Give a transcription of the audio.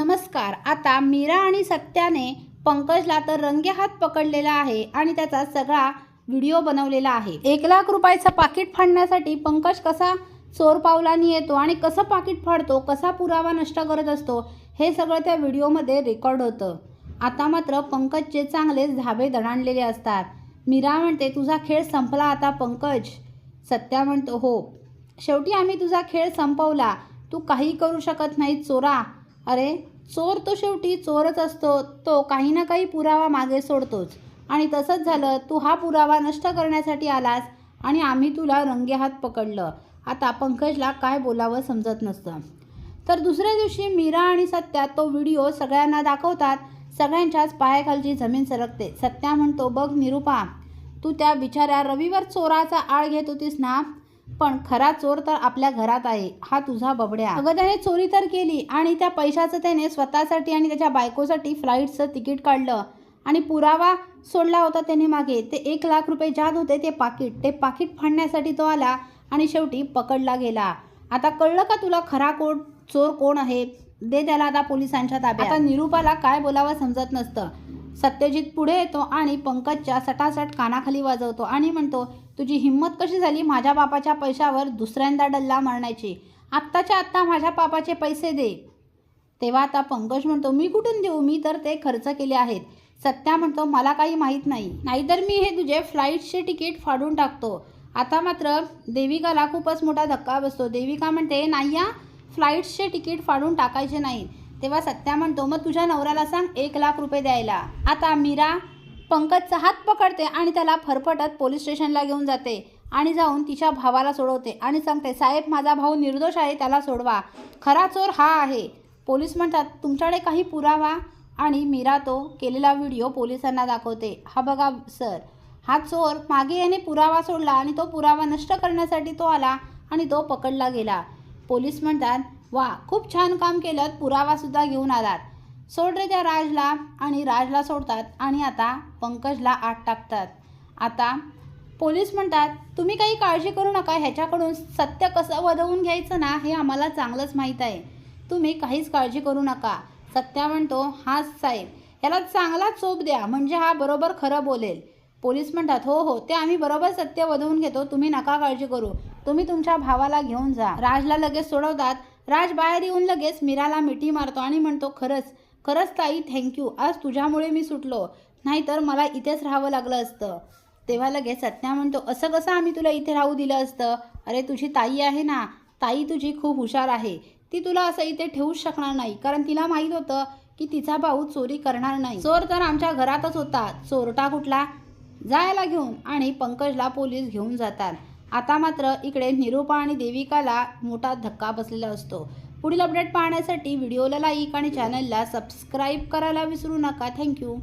नमस्कार. आता मीरा आणि सत्याने पंकजला तर रंगे हात पकडलेला आहे आणि त्याचा सगळा व्हिडिओ बनवलेला आहे. एक लाख रुपयाचं पाकिट फाडण्यासाठी पंकज कसा चोर पावलानी येतो आणि कसं पाकिट फाडतो कसा पुरावा नष्ट करत असतो हे सगळं त्या व्हिडिओमध्ये रेकॉर्ड होतं. आता मात्र पंकजचे चांगले धाबे दणाणलेले असतात. मीरा म्हणते तुझा खेळ संपला आता पंकज. सत्या म्हणतो हो. शेवटी आम्ही तुझा खेळ संपवला. तू काही करू शकत नाही चोरा. अरे चोर तो शेवटी चोरच असतो. तो काही ना काही पुरावा मागे सोडतोच. आणि तसंच झालं तू हा पुरावा नष्ट करण्यासाठी आलास आणि आम्ही तुला रंगेहात पकडलं. आता पंकजला काय बोलावं समजत नसतं. तर दुसऱ्या दिवशी मीरा आणि सत्या तो व्हिडिओ सगळ्यांना दाखवतात. सगळ्यांच्याच पायाखालची जमीन सरकते. सत्या म्हणतो बघ निरुपा तू त्या बिचाऱ्या रविवार चोराचा आळ घेत होतीस ना? पण खरा चोर तर आपल्या घरात आहे. हा तुझा बबड्या. अगं त्याने चोरी तर केली आणि त्या पैशाचं त्याने स्वतःसाठी आणि त्याच्या बायकोसाठी फ्लाईटचं तिकीट काढलं आणि पुरावा सोडला होता त्याने मागे. ते एक लाख रुपये ज्यात होते ते पाकिट. ते पाकिट फाडण्यासाठी तो आला आणि शेवटी पकडला गेला. आता कळलं का तुला खरा कोण चोर कोण आहे? दे त्याला आता पोलिसांच्या ताब्यात. आता निरूपाला काय बोलावं समजत नसतं. सत्यजित पुढे येतो आणि पंकजच्या सटासट कानाखाली वाजवतो आणि म्हणतो तुझी हिंमत कशी झाली माझ्या बापाच्या पैशावर दुसऱ्यांदा डल्ला मारण्याची? आत्ताच्या आत्ता माझ्या बापाचे पैसे दे. तेव्हा आता पंकज म्हणतो मी कुठून देऊ? मी तर ते खर्च केले आहेत. सत्या म्हणतो मला काही माहीत नाही. नाहीतर मी हे तुझे फ्लाईटचे तिकीट फाडून टाकतो. आता मात्र देविकाला खूपच मोठा धक्का बसतो. देविका म्हणते नाही या फ्लाईट्सचे तिकीट फाडून टाकायचे नाही तेव्हा सत्या म्हणतो मग तुझ्या नवऱ्याला सांग एक लाख रुपये द्यायला. आता मीरा पंकजचा हात पकडते आणि त्याला फरफटत पोलीस स्टेशनला घेऊन जाते आणि जाऊन तिच्या भावाला सोडवते आणि सांगते साहेब माझा भाऊ निर्दोष आहे त्याला सोडवा. खरा चोर हा आहे. पोलीस म्हणतात तुमच्याकडे काही पुरावा? आणि मीरा तो केलेला व्हिडिओ पोलिसांना दाखवते. हा बघा सर हा चोर मागे याने पुरावा सोडला आणि तो पुरावा नष्ट करण्यासाठी तो आला आणि तो पकडला गेला. पोलीस म्हणतात वा खूप छान काम केलं पुरावासुद्धा घेऊन आलात. सोड रे त्या राजला आणि राजला सोडतात आणि आता पंकजला आत टाकतात. आता पोलीस म्हणतात तुम्ही काही काळजी करू नका ह्याच्याकडून सत्य कसं वदवून घ्यायचं ना हे आम्हाला चांगलंच माहीत आहे. तुम्ही काहीच काळजी करू नका. सत्या म्हणतो हा साहेब याला चांगला चोप द्या म्हणजे हा बरोबर खरं बोलेल. पोलीस म्हणतात हो हो ते आम्ही बरोबर सत्य वधवून घेतो तुम्ही नका काळजी करू तुम्ही तुमच्या भावाला घेऊन जा. राजला लगेच सोडवतात राज बाहेर येऊन लगेच मीराला मिठी मारतो आणि म्हणतो खरंच खरंच ताई थँक्यू आज तुझ्यामुळे मी सुटलो. नाहीतर मला इथेच राहावं लागलं असतं. तेव्हा लगेच सत्या म्हणतो असं कसं आम्ही तुला इथे राहू दिलं असतं? अरे तुझी ताई आहे ना. ताई तुझी खूप हुशार आहे. ती तुला असं इथे ठेवूच शकणार नाही. कारण तिला माहीत होतं की तिचा भाऊ चोरी करणार नाही. चोर तर आमच्या घरातच होता. चोरटा कुठला? जायला घेऊन आणि पंकजला पोलीस घेऊन जातात. आता मात्र इकडे निरूपा आणि देविकाला मोठा धक्का बसलेला असतो. पुढील अपडेट पाहण्यासाठी व्हिडिओला लाईक आणि चॅनलला सबस्क्राईब करायला विसरू नका. थँक्यू